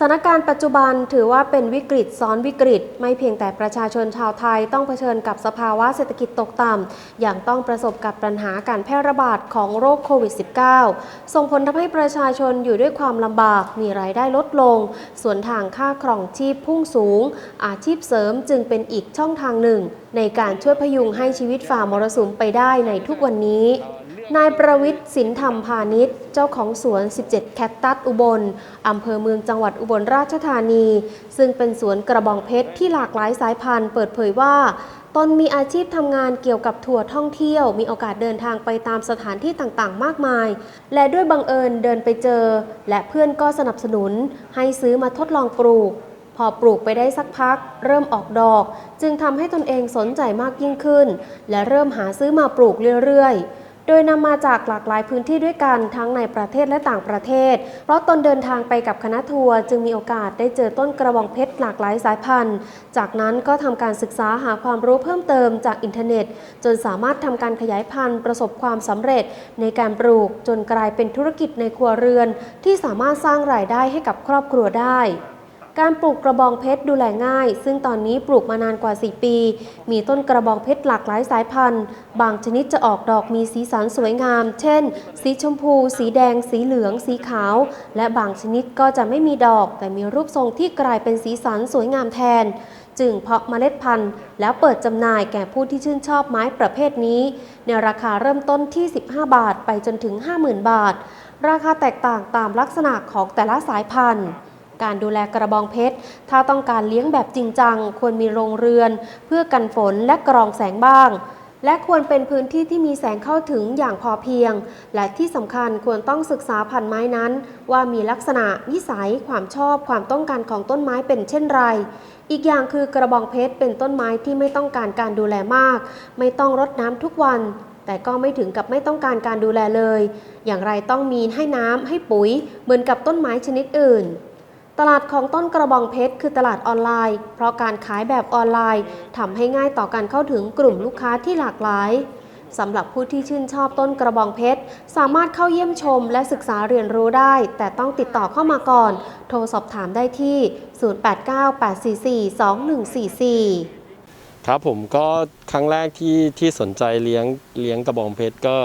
สถานการณ์ปัจจุบันถือว่าเป็นวิกฤตซ้อนวิกฤต ไม่เพียงแต่ประชาชนชาวไทยต้องเผชิญกับสภาวะเศรษฐกิจตกต่ำอย่างต้องประสบกับปัญหาการแพร่ระบาดของโรคโควิด -19 ส่งผลทำให้ประชาชนอยู่ด้วยความลำบาก มีรายได้ลดลง ส่วนทางค่าครองชีพพุ่งสูง อาชีพเสริมจึงเป็นอีกช่องทางหนึ่ง ในการช่วยพยุงให้ชีวิตฝ่ามรสุมไปได้ในทุกวันนี้ นายประวิทย์สินธรรมพาณิชย์ เจ้าของสวน 17 แคคตัสอุบล อำเภอเมืองจังหวัดอุบลราชธานี ซึ่งเป็นสวนกระบองเพชรที่หลากหลายสายพันธุ์ เปิดเผยว่าตนมีอาชีพทำงานเกี่ยวกับทัวร์ท่องเที่ยว มีโอกาสเดินทางไปตามสถานที่ต่างๆ มากมาย และด้วยบังเอิญเดินไปเจอ และเพื่อนก็สนับสนุน ให้ซื้อมาทดลองปลูก พอปลูกไปได้สักพัก เริ่มออกดอก จึงทำให้ตนเองสนใจมากยิ่งขึ้น และเริ่มหาซื้อมาปลูกเรื่อยๆ โดยนำมาจากหลากหลายพื้นที่ด้วยกันทั้งในประเทศและต่างประเทศ เพราะตนเดินทางไปกับคณะทัวร์จึงมีโอกาสได้เจอต้นกระบองเพชรหลากหลายสายพันธุ์ จากนั้นก็ทำการศึกษาหาความรู้เพิ่มเติมจากอินเทอร์เน็ต จนสามารถทำการขยายพันธุ์ประสบความสำเร็จ ในการปลูกจนกลายเป็นธุรกิจในครัวเรือน ที่สามารถสร้างรายได้ให้กับครอบครัวได้ การปลูกกระบองเพชรดูแลง่าย ซึ่งตอนนี้ปลูกมานานกว่า 4 ปี มีต้นกระบองเพชรหลากหลายสายพันธุ์ บางชนิดจะออกดอกมีสีสันสวยงาม เช่น สีชมพู สีแดง สีเหลือง สีขาว และบางชนิดก็จะไม่มีดอก แต่มีรูปทรงที่กลายเป็นสีสันสวยงามแทน จึงเพาะเมล็ดพันธุ์ แล้วเปิดจำหน่ายแก่ผู้ที่ชื่นชอบไม้ประเภทนี้ ในราคาเริ่มต้นที่ 15 บาท ไปจนถึง 50,000 บาท ราคาแตกต่างตามลักษณะของแต่ละสายพันธุ์ การดูแลกระบองเพชร ถ้าต้องการเลี้ยงแบบจริงจัง ควรมีโรงเรือน เพื่อกันฝนและกรองแสงบ้าง และควรเป็นพื้นที่ที่มีแสงเข้าถึงอย่างพอเพียง และที่สำคัญควรต้องศึกษาพันธุ์ไม้นั้น ว่ามีลักษณะนิสัยความชอบความต้องการของต้นไม้เป็นเช่นไรอีกอย่างคือกระบองเพชรเป็นต้นไม้ที่ไม่ต้องการการดูแลมาก ไม่ต้องรดน้ำทุกวัน แต่ก็ไม่ถึงกับไม่ต้องการการดูแลเลย อย่างไรต้องมีให้น้ำให้ปุ๋ยเหมือนกับต้นไม้ชนิดอื่น ตลาดของต้นกระบองเพชรคือตลาดออนไลน์ เพราะการขายแบบออนไลน์ทำให้ง่ายต่อการเข้าถึงกลุ่มลูกค้าที่หลากหลายสำหรับผู้ที่ชื่นชอบต้นกระบองเพชร สามารถเข้าเยี่ยมชมและศึกษาเรียนรู้ได้ แต่ต้องติดต่อเข้ามาก่อน โทรสอบถามได้ที่ 0898442144 ครับผมก็ครั้งแรกที่ที่สนใจเลี้ยงเลี้ยงกระบองเพชรก็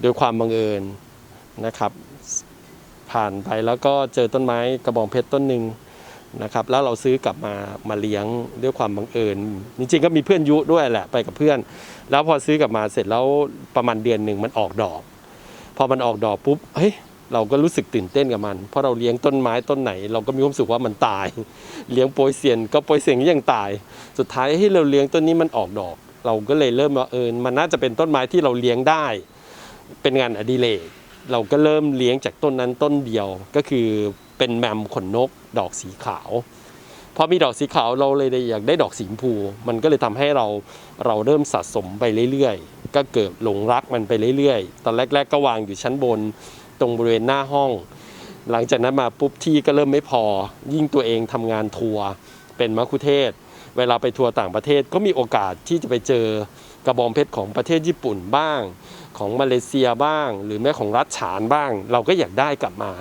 โดยความบังเอิญนะครับ ผ่านไปแล้วก็เจอต้นไม้กระบองเพชรต้นหนึ่งนะครับแล้วเราซื้อกลับมามาเลี้ยงด้วยความบังเอิญจริงๆก็มีเพื่อนยุด้วยแหละไปกับเพื่อน แล้วพอซื้อกลับมาเสร็จแล้วประมาณเดือนหนึ่งมันออกดอก พอมันออกดอกปุ๊บเฮ้ยเราก็รู้สึกตื่นเต้นกับมัน เพราะเราเลี้ยงต้นไม้ต้นไหน เราก็มีความสึกว่ามันตาย เลี้ยงโปยเซียนก็โปยเซียนก็ยังตาย สุดท้ายให้เราเลี้ยงต้นนี้มันออกดอก เราก็เลยเริ่มว่าเออมันน่าจะเป็นต้นไม้ที่เราเลี้ยงได้ เป็นงานอดิเรก เราก็เริ่มเลี้ยงจากต้นนั้นต้นเดียวก็คือเป็นแมมขนนกดอกสีขาวพอมีดอกสีขาวเราเลยอยากได้ดอกสีชมพู มันก็เลยทำให้เราเราเริ่มสะสมไปเรื่อยๆ ก็เกิดหลงรักมันไปเรื่อยๆ ตอนแรก ๆ ก็วางอยู่ชั้นบนตรงบริเวณหน้าห้อง หลังจากนั้นมาปุ๊บที่ก็เริ่มไม่พอ ยิ่งตัวเองทำงานทัวร์เป็นมัคคุเทศก์เวลาไปทัวร์ต่างประเทศก็มีโอกาสที่จะไปเจอกระบองเพชรของประเทศญี่ปุ่นบ้าง ของมาเลเซียบ้าง หรือแม้ของรัฐฉานบ้าง เราก็อยากได้กลับมา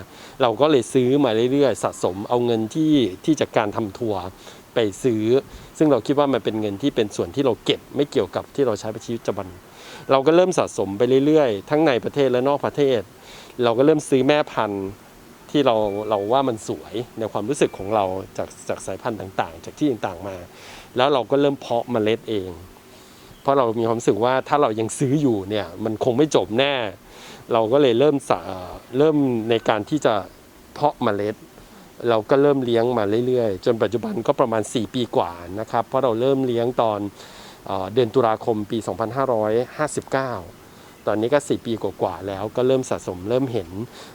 เราก็เลยซื้อมาเรื่อยๆ สะสมเอาเงินที่ที่จากการทำทัวร์ไปซื้อ ซึ่งเราคิดว่ามันเป็นเงินที่เป็นส่วนที่เราเก็บไม่เกี่ยวกับที่เราใช้ในชีวิตประจำวันเราก็เริ่มสะสมไปเรื่อยๆ ทั้งในประเทศและนอกประเทศ เราก็เริ่มซื้อแม่พันธุ์ที่เราเราว่ามันสวยในความรู้สึกของเราจากจากสายพันธุ์ต่างๆ จากที่ต่างๆมา แล้วเราก็เริ่มเพาะเมล็ดเอง เพราะเรามีความรู้สึกว่าถ้าเรายังซื้ออยู่เนี่ยมันคงไม่จบแน่ เราก็เลยเริ่มสะเริ่มในการที่จะเพาะเมล็ด เราก็เริ่มเลี้ยงมาเรื่อยๆ จนปัจจุบันก็ประมาณ 4 ปีกว่านะครับ เพราะเราเริ่มเลี้ยงตอนเอ่อเดือนตุลาคมปี 2559 ตอนนี้ก็ 4 ปีกว่าๆแล้วก็เริ่มสะสมเริ่มเห็น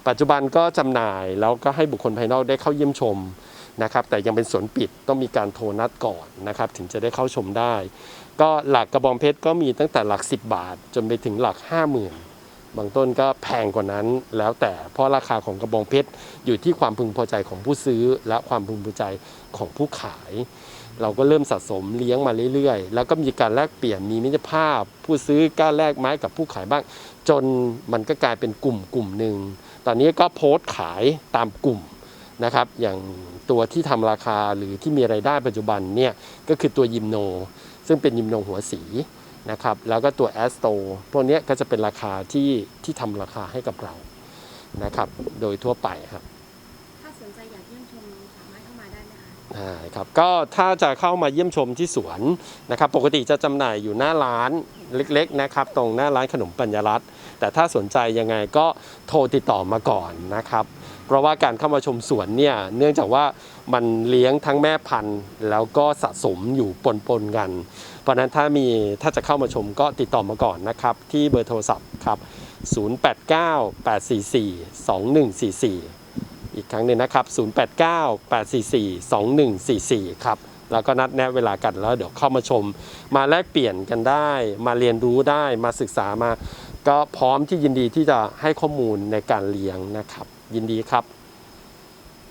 ปัจจุบันก็จำหน่ายแล้วก็ให้บุคคลภายนอกได้เข้าเยี่ยมชม นะครับแต่ยังเป็นสวนปิดต้องมีการโทรนัดก่อนนะครับถึงจะได้เข้าชมได้ ก็หลักกระบองเพชรก็มีตั้งแต่หลัก 10 บาท จนไปถึงหลัก 50,000 บางต้นก็แพงกว่านั้นแล้วแต่เพราะราคาของกระบองเพชรอยู่ที่ความพึงพอใจของผู้ซื้อ และความพึงพอใจของผู้ขาย เราก็เริ่มสะสมเลี้ยงมาเรื่อยๆ แล้วก็มีการแลกเปลี่ยนมีมิตรภาพ ผู้ซื้อกล้าแลกไม้กับผู้ขายบ้าง จนมันก็กลายเป็นกลุ่มกลุ่มหนึ่งตอนนี้ก็โพสต์ขายตามกลุ่ม นะครับ อย่างตัวที่ทำราคาหรือที่มีไรายได้ปัจจุบันเนี่ยก็คือตัวยิมโน ซึ่งเป็นยิมโนหัวสีนะครับ แล้วก็ตัวแอสโตพวกเนี้ยก็จะเป็นราคาที่ที่ทำราคาให้กับเรานะครับ โดยทั่วไปครับถ้าสนใจอยากเยี่ยมชมสามารถเข้ามาได้ไหมคะใช่ครับก็ถ้าจะเข้ามาเยี่ยมชมที่สวนนะครับ ปกติจะจำหน่ายอยู่หน้าร้านเล็กๆนะครับ ตรงหน้าร้านขนมปัญญารัตน์แต่ถ้าสนใจยังไงก็โทรติดต่อมาก่อนนะครับ เพราะว่าการเข้ามาชมสวนเนี่ยเนื่องจากว่ามันเลี้ยงทั้งแม่พันธุ์ แล้วก็สะสมอยู่ปนๆกัน เพราะฉะนั้นถ้ามีถ้าจะเข้ามาชมก็ติดต่อมาก่อนนะครับ ที่เบอร์โทรศัพท์ครับ 089-844-2144 อีกครั้งหนึ่งนะครับ 089-844-2144 ครับแล้วก็นัดแนะเวลากันแล้วเดี๋ยวเข้ามาชม มาแลกเปลี่ยนกันได้ มาเรียนรู้ได้มาศึกษามา ก็พร้อมที่ยินดีที่จะให้ข้อมูลในการเลี้ยงนะครับ ยินดีครับ